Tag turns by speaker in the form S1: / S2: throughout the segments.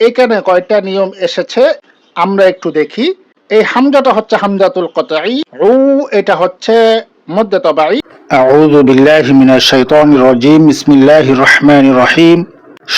S1: এখানে কয়টা নিয়ম এসেছে? আমরা একটু দেখি। এই হামজাটা হচ্ছে হামজাতুল কতঈ। উ এটা হচ্ছে মধ্যে তবাই আউযু বিল্লাহি মিনাশ শাইতানির রাজিম। বিসমিল্লাহির রহমানির রহিম।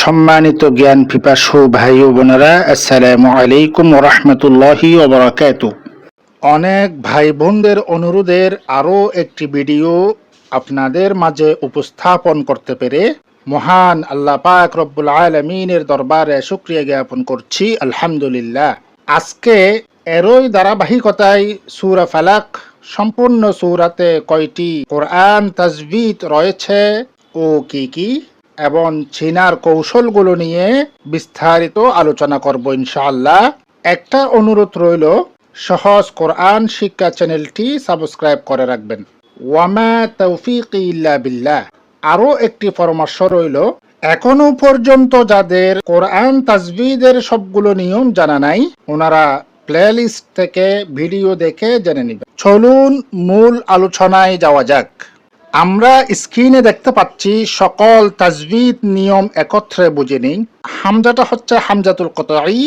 S1: সম্মানিত জ্ঞান পিপাসু ভাই ও বোনেরা আসসালামু আলাইকুম ওয়া রাহমাতুল্লাহি ওয়া বারাকাতুহু। অনেক ভাই বোনদের অনুরোধের আরও একটি ভিডিও আপনাদের মাঝে উপস্থাপন করতে পেরে মহান আল্লাহ পাক রব্বুল আলমিনের দরবারে শুক্রিয়া জ্ঞাপন করছি, আলহামদুলিল্লাহ। আজকে এরই ধারাবাহিকতায় সুরা ফালাক, সম্পূর্ণ সুরাতে কয়টি কোরআন তাজবিদ রয়েছে ও কি কি, এবং চিনার কৌশলগুলো নিয়ে বিস্তারিত আলোচনা করব ইনশাআল্লাহ। একটা অনুরোধ রইল সহজ কোরআন শিক্ষা চ্যানেলটি সাবস্ক্রাইব করে রাখবেন। ওয়ামা তৌফিক ইল্লা বিল্লাহ। আরও একটি পরামর্শ রইল, এখনও পর্যন্ত যাদের কোরআন তাজবিদের সবগুলো নিয়ম জানা নাই, ওনারা প্লেলিস্ট থেকে ভিডিও দেখে জেনে নেবেন। চলুন মূল আলোচনায় যাওয়া যাক। আমরা স্ক্রিনে দেখতে পাচ্ছি, সকল তাজবিদ নিয়ম একত্রে বুঝে নিই হামজাটা হচ্ছে হামজাতুল কতই।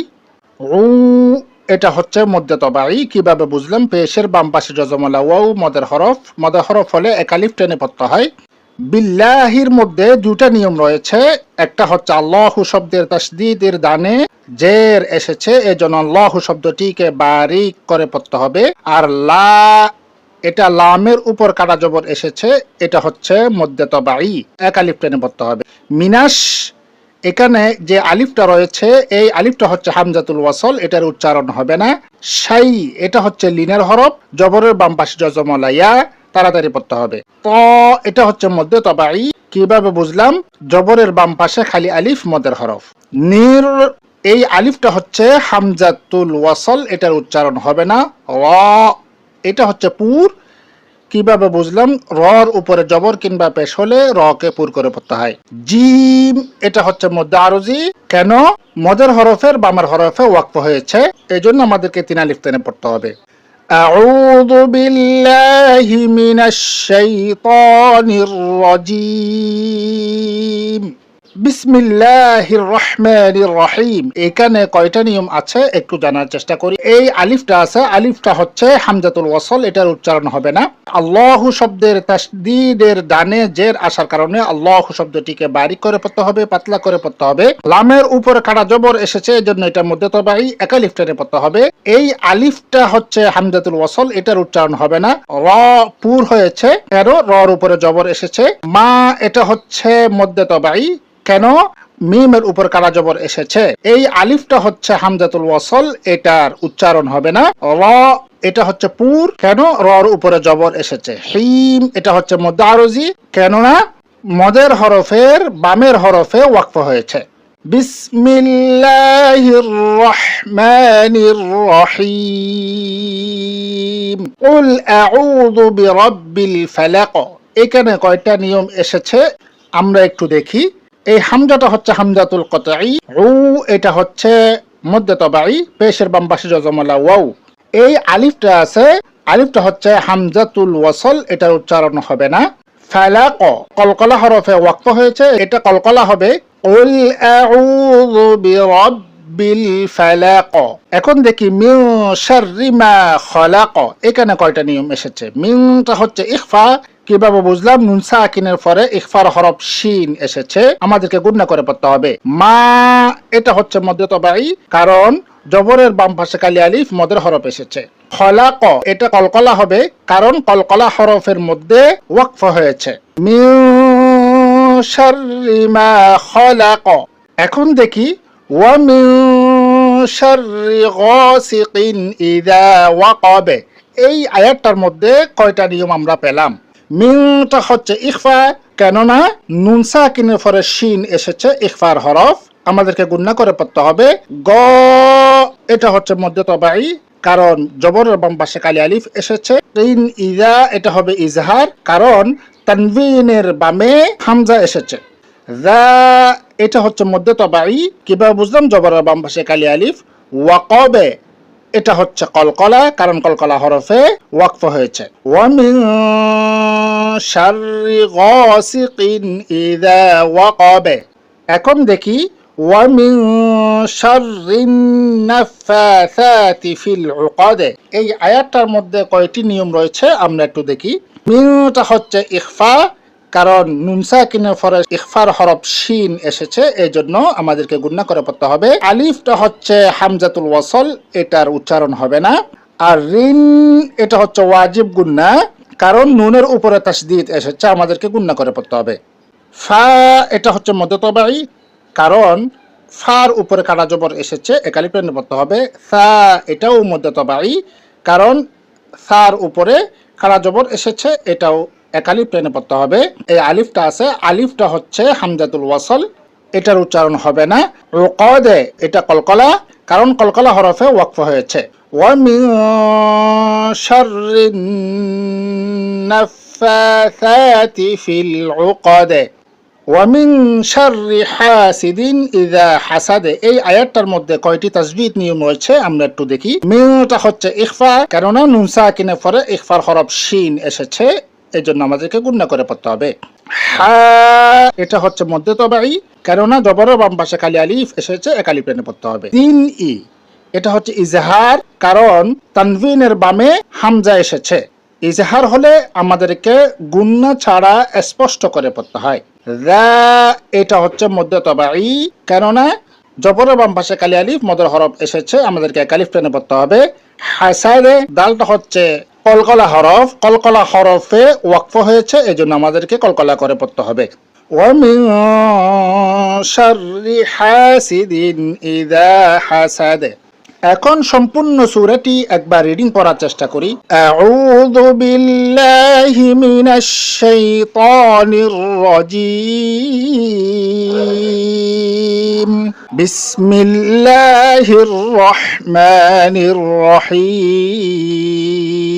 S1: এটা হচ্ছে মধ্যে তবাই কীভাবে বুঝলাম, পেশের বাম পাশে জজমলা ওয়াও, মদের হরফ। মদের হরফ হলে একালিফ টেনে পড়তে হয়। বিল্লাহির মধ্যে দুটা নিয়ম রয়েছে। একটা হচ্ছে আল্লাহ শব্দের তাসদিদের দানে জের এসেছে, এজন্য আল্লাহ শব্দটিকে বারিক করে পড়তে হবে। আর লা, এটা লামের উপর কাটা জবর এসেছে, এটা হচ্ছে মধ্যে তবাই একালিফ টেনে পড়তে হবে। মিনাস এখানে যে আলিফটা রয়েছে, এই আলিফটা হচ্ছে হামজাতুল ওয়াসল, এটার উচ্চারণ হবে না। সাই এটা হচ্ছে লিনের হরফ, জবরের বাম পাশে জজমলাইয়া, তাড়াতাড়ি পড়তে হবে। ত এটা হচ্ছে মধ্যে তবাই কীভাবে বুঝলাম? জবরের বাম পাশে খালি আলিফ, মদের হরফ। নির, এই আলিফটা হচ্ছে হামজাতুল ওয়াসল, এটার উচ্চারণ হবে না। এটা হচ্ছে পুর কিভাবে বুঝলাম রর উপরে জবর কিংবা পেশ হলে র কে পুর করে পড়তে হয় জিম এটা হচ্ছে মধ্যে আরজি কেন মদের হরফের বামের হরফে ওয়াকফ হয়েছে এই জন্য আমাদেরকে তিনা লিফতেনে পড়তে হবে أعوذ بالله من الشيطان الرجيم বিসমিল্লাহির রহমানির রহিম এখানে কয়টা নিয়ম আছে একটু জানার চেষ্টা করি। এই আলিফটা আছে, আলিফটা হচ্ছে হামজাতুল ওয়াসল, এটার উচ্চারণ হবে না। আল্লাহু শব্দের তাসদিদের ডানে জের আসার কারণে আল্লাহ শব্দটিকে বারিক করে পড়তে হবে, পাতলা করে পড়তে হবে। লামের উপরে কাটা জবর এসেছে এই জন্য এটার মধ্যে তবাই একালিফ টেনে পড়তে হবে। এই আলিফটা হচ্ছে হামজাতুল ওয়াসল, এটার উচ্চারণ হবে না। র পুর হয়েছে, এরও রর উপরে জবর এসেছে। মা, এটা হচ্ছে মধ্যে তবাই। কেন? মিমের উপর কারা জবর এসেছে। এই আলিফটা হচ্ছে হামজাতুল ওয়াসল, এটার উচ্চারণ হবে না। র, এটা হচ্ছে পুর, কেন? রর উপরে জবর এসেছে। হিম, এটা হচ্ছে মধ্য আরজি কেননা মদের হরফের বামের হরফে ওয়াকফ হয়েছে। এখানে কয়টা নিয়ম এসেছে? আমরা একটু দেখি। এই হামজাটা হচ্ছে হামজাতুল কতই উ, এটা হচ্ছে মধ্যে তবাই পেশের বাম পাশে জজমলা ওয়াও এই আলিফটা আছে, আলিফটা হচ্ছে হামজাতুল ওয়াসল, এটার উচ্চারণ হবে না। কলকলা হরফে ওয়াক্ত হয়েছে, এটা কলকলা হবে। কুল আউযু বিরাব্বিল ফালাক। এখন দেখি, মিন শাররি মা খলাক। এখানে কয়টা নিয়ম এসেছে? মিনটা হচ্ছে ইখফা কীভাবে বুঝলাম? নুন সাকিনের পরে ইখফার হরফ শিন এসেছে। আমাদেরকে গুণনা করে পড়তে হবে। মা, এটা হচ্ছে মধ্য তবাই কারণ জবরের বাম পাশে কালি আলিফ, মদের হরফ এসেছে। খলাক, এটা কলকলা হবে, কারণ কলকলা হরফের মধ্যে ওয়াকফ হয়েছে। এখন দেখি এই আয়াতটার মধ্যে কয়টা নিয়ম আমরা পেলাম? মিনটা হচ্ছে ইখফা কেননা নুন সাকিনের পরে শিন এসেছে ইখফার হরফ। আমাদেরকে গুণনা করে পড়তে হবে গ। এটা হচ্ছে মধ্য তবাই, কারণ জবরের বাম পাশে কালি আলিফ এসেছে। ইজা, এটা হবে ইজহার, কারণ তানভিনের বামে হামজা এসেছে। এটা হচ্ছে মধ্য তবাই, কীভাবে বুঝলাম? জবরের বাম পাশে কালি আলিফ। ওয়াকবে, এটা হচ্ছে কলকলা, কারণ কলকলা হরফে ওয়াকফ হয়েছে। ওয়ামিন শাররি গাসিকিন ইযা ওয়াকাবে। এখন দেখি, ওয়ামিন শাররিন নাফাসাতি ফিল উকাদে। এই আয়াতটার মধ্যে কয়টি নিয়ম রয়েছে? আমরা একটু দেখি। মিনটা হচ্ছে কারণ নুনসা কিনের পরে ইখফার হরফ শিন এসেছে এই জন্য আমাদেরকে গুণনা করে পড়তে হবে। আলিফটা হচ্ছে হামজাতুল ওয়াসল, এটার উচ্চারণ হবে না। আর রিন, এটা হচ্ছে ওয়াজিব গুন্না কারণ নুনের উপরে তাসদিদ এসেছে, আমাদেরকে গুন্না করে পড়তে হবে। ফা, এটা হচ্ছে মধ্যতবাই কারণ ফার উপরে কাটা জবর এসেছে একালি প্রেরণে পড়তে হবে। সা এটাও মধ্যতবাই কারণ সার উপরে কাটা জবর এসেছে, এটাও একালি প্লেনে পড়তে হবে। এই আলিফটা আছে, আলিফটা হচ্ছে হামজাতুল ওয়াসল এটার উচ্চারণ হবে না। রুকদে এটা কলকলা, কারণ কলকলা হরফে ওয়াকফ হয়েছে। ওয়ামিন শাররিন নাফাসাতি ফিল উকদে। ওয়ামিন শাররি হাসিদিন ইযা হাসাদে। এই আয়াতটার মধ্যে কয়টি তাসবিদ নিয়ম রয়েছে আমরা একটু দেখি। মিনটা হচ্ছে ইখফা কেননা নুন সাকিনের পরে ইখফার হরফ শিন এসেছে। এই জন্য আমাদেরকে গুণনা করে পড়তে হবে। হা এটা হচ্ছে মধ্যে তবাই কেননা জবরের বাম পাশে খালি আলিফ এসেছে একালি প্লেনে পড়তে হবে। তিন ই এটা হচ্ছে ইজহার কারণ তানভিনের বামে হামজা এসেছে। ইজহার হলে আমাদেরকে গুন্না ছাড়া স্পষ্ট করে পড়তে হয়। রা এটা হচ্ছে মধ্য তবাই কেননা জবরের বাম পাশে কালি আলিফ মদর হরফ এসেছে আমাদেরকে কালিফ টেনে পড়তে হবে। হাসারে দালটা হচ্ছে কলকলা হরফ কলকলা হরফে ওয়াকফ হয়েছে এই জন্য আমাদেরকে কলকলা করে পড়তে হবে ومن شر حاسد إذا حسد এখন সম্পূর্ণ সূরাটি একবার রিডিং করার চেষ্টা করি আউযু বিল্লাহি মিনাশ শাইতানির রাজীম বিসমিল্লাহির রহমানির রহিম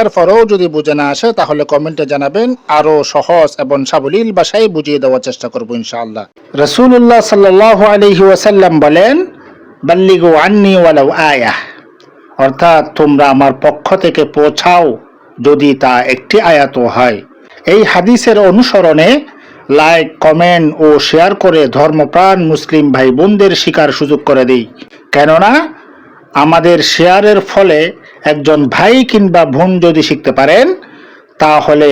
S1: এরপরেও যদি বুঝে না আসে, তাহলে কমেন্টে জানাবেন আরও সহজ এবং সাবলীল ভাষায় বুঝিয়ে দেওয়ার চেষ্টা করব ইনশাআল্লাহ। রসুল্লাহ সাল্লাহ আলহি বলেন, বাল্লিগু আন্নি ওয়ালাউ আয়াহ অর্থাৎ তোমরা আমার পক্ষ থেকে পৌঁছাও যদি তা একটি আয়াত হয়। এই হাদিসের অনুসরণে লাইক কমেন্ট ও শেয়ার করে ধর্মপ্রাণ মুসলিম ভাই বোনদের শিকার সুযোগ করে দিই। কেননা, আমাদের শেয়ারের ফলে একজন ভাই কিংবা বোন যদি শিখতে পারেন, তাহলে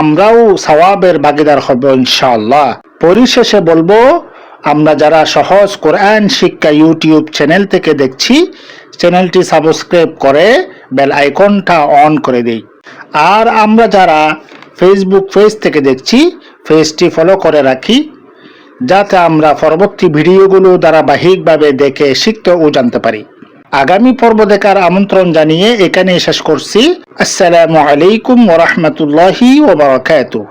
S1: আমরাও সওয়াবের ভাগিদার হব ইনশাআল্লাহ। পরিশেষে বলব, আমরা যারা সহজ কোরআন শিক্ষা ইউটিউব চ্যানেল থেকে দেখছি, চ্যানেলটি সাবস্ক্রাইব করে বেল আইকনটা অন করে দিই। আর আমরা যারা ফেসবুক পেজ থেকে দেখছি, পেজটি ফলো করে রাখি, যাতে আমরা পরবর্তী ভিডিওগুলো ধারাবাহিকভাবে দেখে শিখতে ও জানতে পারি। আগামী পর্ব দেখার আমন্ত্রণ জানিয়ে এখানে শেষ করছি। আসসালামু আলাইকুম ওরহমতুল্লাহি ওবরাকাতুহ